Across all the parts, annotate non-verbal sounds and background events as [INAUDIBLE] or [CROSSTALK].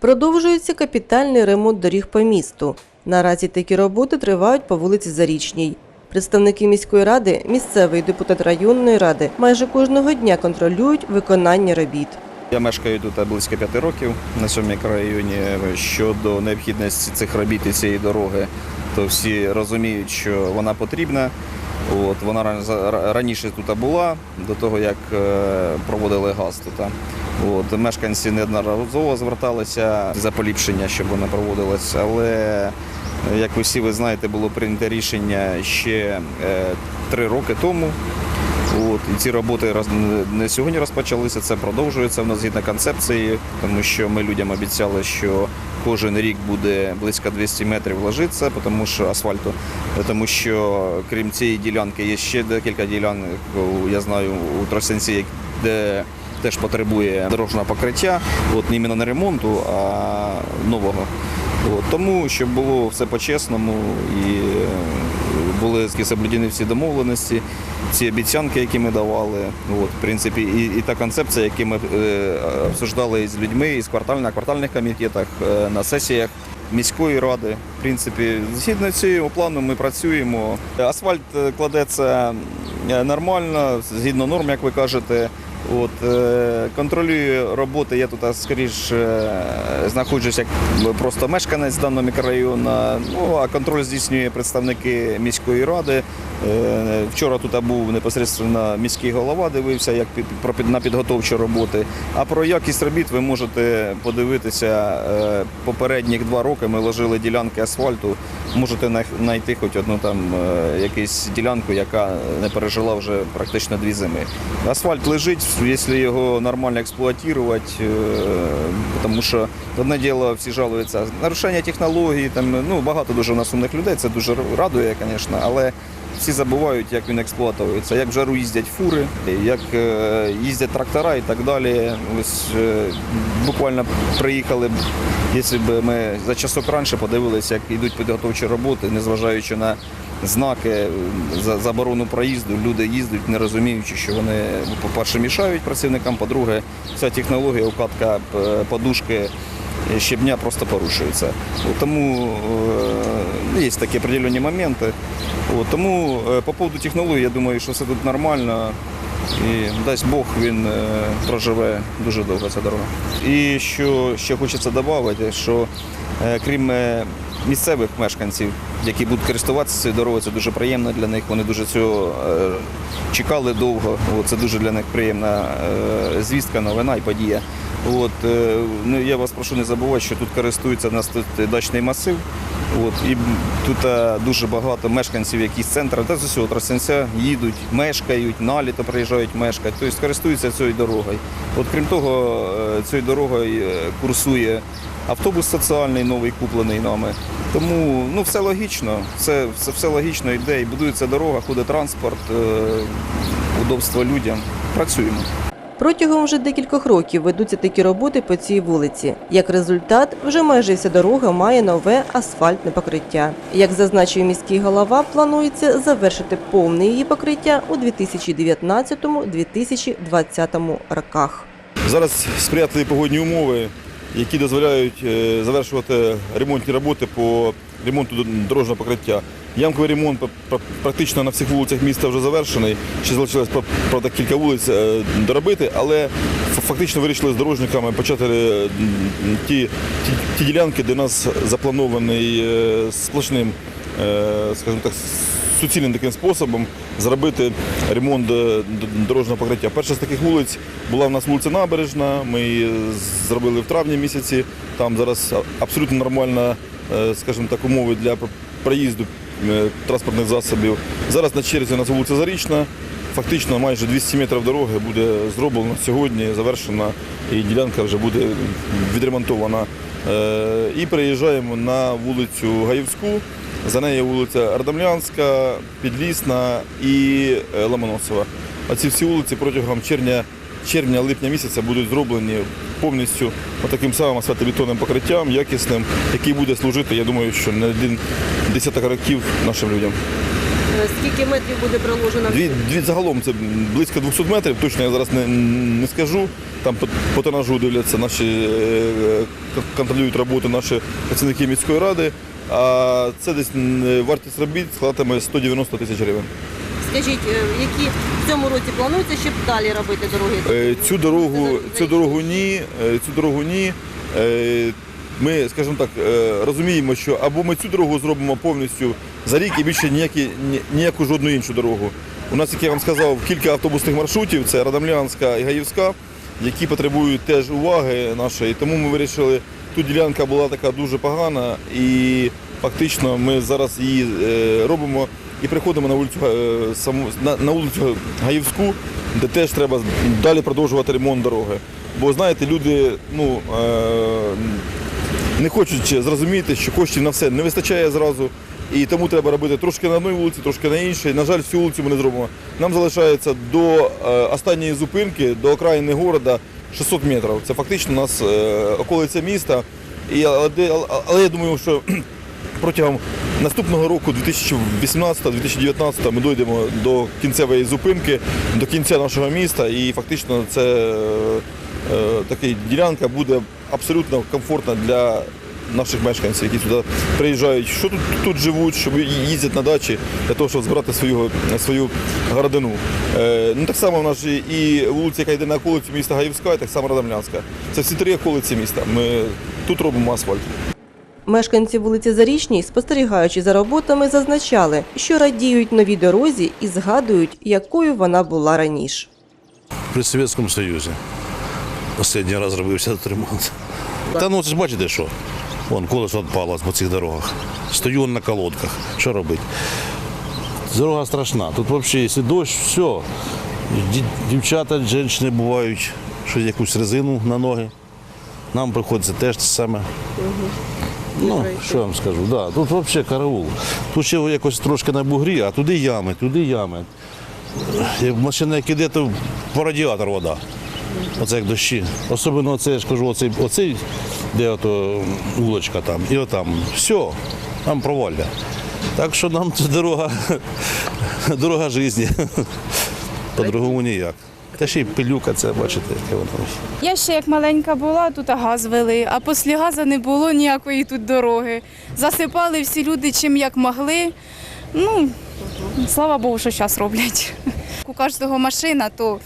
Продовжується капітальний ремонт доріг по місту. Наразі такі роботи тривають по вулиці Зарічній. Представники міської ради, місцевий депутат районної ради майже кожного дня контролюють виконання робіт. Я мешкаю тут близько п'яти років на цьому мікрорайоні. Щодо необхідності цих робіт і цієї дороги, то всі розуміють, що вона потрібна. От, вона раніше тут була, до того як е, проводили газ тут. От, мешканці неодноразово зверталися за поліпшення, щоб вона проводилася, але е, як ви всі ви знаєте, було прийнято рішення ще е, три роки тому. От, і ці роботи не сьогодні розпочалися, це продовжується в нас згідно концепції, тому що ми людям обіцяли, що кожен рік буде близько 200 метрів ложитися, тому що асфальту, тому що крім цієї ділянки є ще декілька ділянок, я знаю, у Тросенці, де теж потребує дорожнього покриття, от іменно не ремонту, а нового. От, тому, щоб було все по-чесному і е, були соблюдені всі домовленості, ці обіцянки, які ми давали. От, в принципі, і, і та концепція, яку ми е, обсуждали з людьми, і з квартальних, на квартальних комітетах, е, на сесіях міської ради. В принципі, згідно цього плану ми працюємо. Асфальт е, кладеться е, нормально, згідно норм, як ви кажете. От, е, контролюю роботи, я тут скоріш е, знаходжусь як просто мешканець даного мікрорайону, ну, а контроль здійснює представники міської ради. Е, Вчора тут був непосередньо міський голова, дивився як на підготовчі роботи. А про якість робіт ви можете подивитися е, попередніх два роки. Ми ложили ділянки асфальту. Можете най- знайти хоч одну там е, якусь ділянку, яка не пережила вже практично дві зими. Асфальт лежить, якщо його нормально експлуатувати, тому що одне діло всі жалуються. Нарушення технологій, там ну багато дуже у нас умних людей. Це дуже радує, звісно, але. Всі забувають, як він експлуатується, як в жару їздять фури, як е, їздять трактора і так далі. Ось е, буквально приїхали б, якщо б ми за часок раніше подивилися, як йдуть підготовчі роботи, незважаючи на знаки заборону проїзду, люди їздять, не розуміючи, що вони, по-перше, мішають працівникам, по-друге, вся технологія, укатка е, подушки щебня просто порушується. Тому є такі определенні моменти. От, тому е, по поводу технології, я думаю, що все тут нормально. І дасть Бог, він е, проживе дуже довго ця дорога. І що ще хочеться додати, що е, крім місцевих мешканців, які будуть користуватися цією дорогою, це дуже приємно для них. Вони дуже цього чекали довго. Це дуже для них приємна звістка, новина і подія. От, е, ну, я вас прошу не забувати, що тут користується у нас тут дачний масив. От, і тут е, дуже багато мешканців, які з центру, та з усього Тростянця їдуть, мешкають, наліто приїжджають мешкати, тобто користуються цією дорогою. От, крім того, е, цією дорогою курсує автобус соціальний, новий куплений нами. Тому ну, все логічно, все, все, все логічно йде, і будується дорога, ходить транспорт, удобство людям. Працюємо. Протягом вже декількох років ведуться такі роботи по цій вулиці. Як результат, вже майже вся дорога має нове асфальтне покриття. Як зазначив міський голова, планується завершити повне її покриття у 2019-2020 роках. Зараз сприятливі погодні умови, які дозволяють е, завершувати ремонтні роботи по ремонту дорожнього покриття. Ямковий ремонт пр- пр- практично на всіх вулицях міста вже завершений. Ще залишилось пр- правда кілька вулиць е, доробити, але фактично вирішили з дорожниками почати е, ті, ті, ті ділянки, де у нас запланований е, сплошним, скажімо так, суцільним таким способом зробити ремонт дорожнього покриття. Перша з таких вулиць була в нас вулиця Набережна. Ми її зробили в травні місяці. Там зараз абсолютно нормальна, скажімо так, умови для проїзду транспортних засобів. Зараз на черзі у нас вулиця Зарічна. Фактично майже 200 метрів дороги буде зроблено сьогодні, завершена і ділянка вже буде відремонтована. Е, І приїжджаємо на вулицю Гаївську. За нею вулиця Ардамлянська, Підлісна і е, Ломоносова. А ці всі вулиці протягом червня, червня-липня місяця будуть зроблені повністю таким самим асфальтобетонним покриттям, якісним, який буде служити, я думаю, що не один десяток років нашим людям. Скільки метрів буде проложено? Дві, дві загалом це близько 200 метрів, точно я зараз не, не скажу. Там по, по тонажу дивляться наші е, контролюють роботу наші працівники міської ради. А це десь вартість робіт складатиме 190 тисяч гривень. Скажіть, е, які в цьому році планується ще далі робити дороги? Е, Цю дорогу, цю дорогу ні, е, цю дорогу ні. Е, Ми, скажімо так, е, розуміємо, що або ми цю дорогу зробимо повністю за рік і більше ніякі, ніяку жодну іншу дорогу. У нас, як я вам сказав, кілька автобусних маршрутів, це Радомлянська і Гаївська, які потребують теж уваги нашої. Тому ми вирішили, тут ділянка була така дуже погана, і фактично ми зараз її е, робимо і приходимо на вулицю е, на, вулицю Гаївську, де теж треба далі продовжувати ремонт дороги. Бо знаєте, люди ну, е, не хочуть зрозуміти, що коштів на все не вистачає зразу. І тому треба робити трошки на одній вулиці, трошки на іншій. На жаль, всю вулицю ми не зробимо. Нам залишається до е, останньої зупинки, до окраїни міста 600 метрів. Це фактично у нас околиця міста. І, але, але я думаю, що протягом наступного року, 2018-2019, ми дійдемо до кінцевої зупинки, до кінця нашого міста, і фактично це е, така ділянка буде абсолютно комфортна для наших мешканців, які сюди приїжджають, що тут, тут живуть, щоб їздять на дачі для того, щоб збирати свою, свою городину. Е, ну, так само в нас і вулиця, яка йде на околицю міста Гаївська, і так само Радомлянська. Це всі три околиці міста. Ми тут робимо асфальт. Мешканці вулиці Зарічній, спостерігаючи за роботами, зазначали, що радіють новій дорозі і згадують, якою вона була раніше. При Совєтському Союзі. Останній раз робився тут ремонт. Та ну це ж бачите що? Вон колесо відпало по цих дорогах. Стою на колодках. Що робити? Дорога страшна. Тут взагалі, якщо дощ, все. Дівчата, жінки бувають, що якусь резину на ноги. Нам приходиться теж те саме. Ну, що я вам скажу, да, тут взагалі караул. Тут ще якось трошки на бугрі, а туди ями, туди ями. Як машина як іде, то по радіатор вода. Оце як дощі. Особливо оце, я ж кажу, оцей, оцей де ото вулочка там, і отам. Все, там провалля. Так що нам це дорога, [LAUGHS] дорога житті. По-другому ніяк. Та ще й пилюка, це бачите, яке воно. Я ще як маленька була, тут газ вели, а після газу не було ніякої тут дороги. Засипали всі люди чим як могли. Ну, слава Богу, що зараз роблять. У кожного машина, то,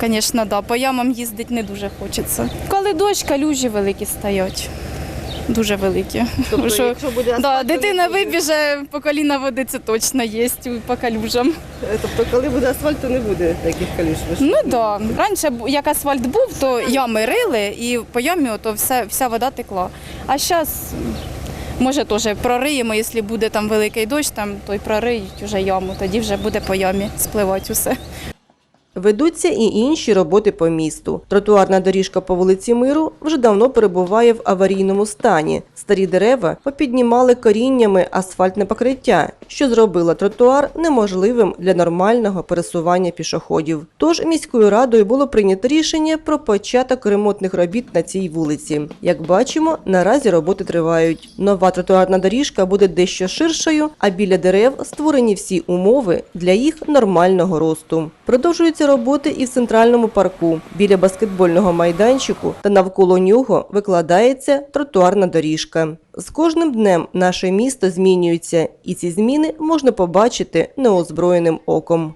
звісно, да, по ямам їздити не дуже хочеться. Коли дощ, калюжі великі стоять. Дуже великі. Що- буде Да, дитина вибіже, по коліна води це точно є по калюжам. тобто коли буде асфальт, то не буде таких калюш. Ну так. Да. Раніше як асфальт був, то ями рили і по ямі то все, вся вода текла. А зараз, може, теж прориємо, якщо буде там великий дощ, там, то й прориють вже яму, тоді вже буде по ямі спливати усе. Ведуться і інші роботи по місту. Тротуарна доріжка по вулиці Миру вже давно перебуває в аварійному стані. Старі дерева попіднімали коріннями асфальтне покриття, що зробило тротуар неможливим для нормального пересування пішоходів. Тож міською радою було прийнято рішення про початок ремонтних робіт на цій вулиці. Як бачимо, наразі роботи тривають. Нова тротуарна доріжка буде дещо ширшою, а біля дерев створені всі умови для їх нормального росту. Продовжуються роботи і в центральному парку. Біля баскетбольного майданчику та навколо нього викладається тротуарна доріжка. З кожним днем наше місто змінюється, і ці зміни можна побачити неозброєним оком.